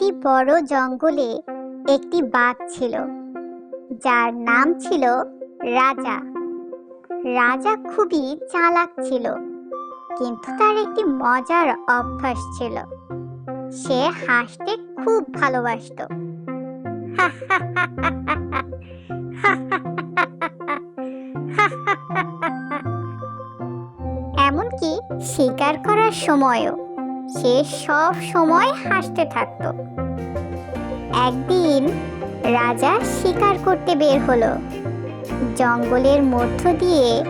একটি বড় জঙ্গলে একটি বাঘ ছিল, যার নাম ছিল রাজা। রাজা খুবই চালাক ছিল, কিন্তু তার একটি মজার অভ্যাস ছিল। সে হাসতে খুব ভালোবাসতো। এমনকি শিকার করার সময়ও সে সব সময় হাসতে থাকত। একদিন রাজা শিকার করতে বের হলো। জঙ্গলের মধ্য দিয়ে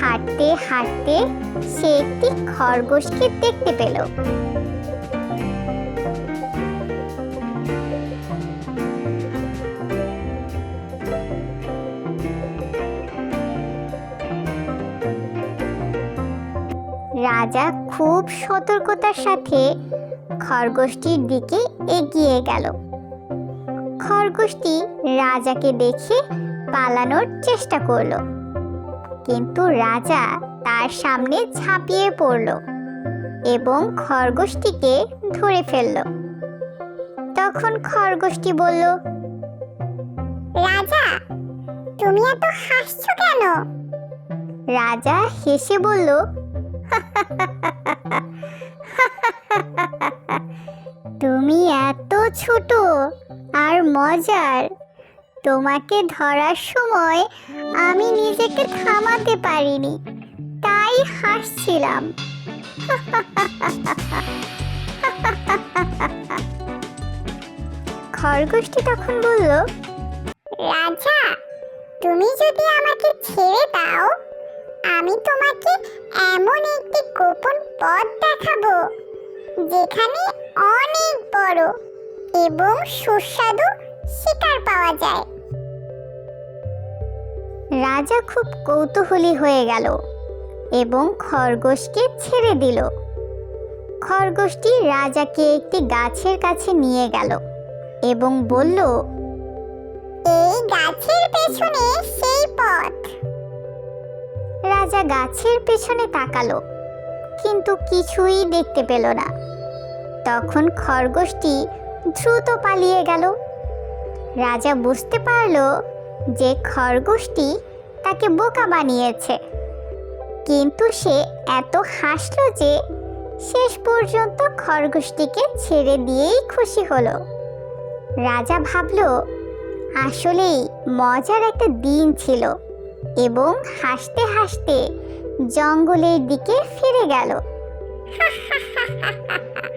হাঁটতে হাঁটতে সে একটি খরগোশকে দেখতে পেল। রাজা খুব সতর্কতার সাথে খরগোশটির দিকে এগিয়ে গেল। খরগোশটি রাজাকে দেখে পালানোর চেষ্টা করল কিন্তু রাজা তার সামনে ঝাঁপিয়ে পড়ল এবং খরগোশটিকে ধরে ফেলল। তখন খরগোশটি বলল রাজা তুমি এত হাসছো কেন? রাজা হেসে বলল তুমি এত ছোট আর মজার। তোমাকে ধরার সময় আমি নিজেকে থামাতে পারিনি, তাই হাসছিলাম। খরগোশটি তখন বলল, রাজা, তুমি যদি আমাকে ছেড়ে দাও আমি তোমাকে এমন একটি গোপন পথ দেখাবো, যেখানে অনেক বড় এবং সুস্বাদু শিকার পাওয়া যায়। রাজা খুব কৌতূহলী হয়ে গেল এবং খরগোশকে ছেড়ে দিল। খরগোশটি রাজাকে একটি গাছের কাছে নিয়ে গেল এবং বলল, এই গাছের পেছনে সেই পথ। রাজা গাছের পেছনে তাকালো, কিন্তু কিছুই দেখতে পেল না। তখন খরগোশটি দ্রুত পালিয়ে গেল। রাজা বুঝতে পারল যে খরগোশটি তাকে বোকা বানিয়েছে, কিন্তু সে এত হাসলো যে শেষ পর্যন্ত খরগোশটিকে ছেড়ে দিয়েই খুশি হলো। রাজা ভাবল, আসলেই মজার একটা দিন ছিল। এবং হাসতে হাসতে জঙ্গলের দিকে ফিরে গেল।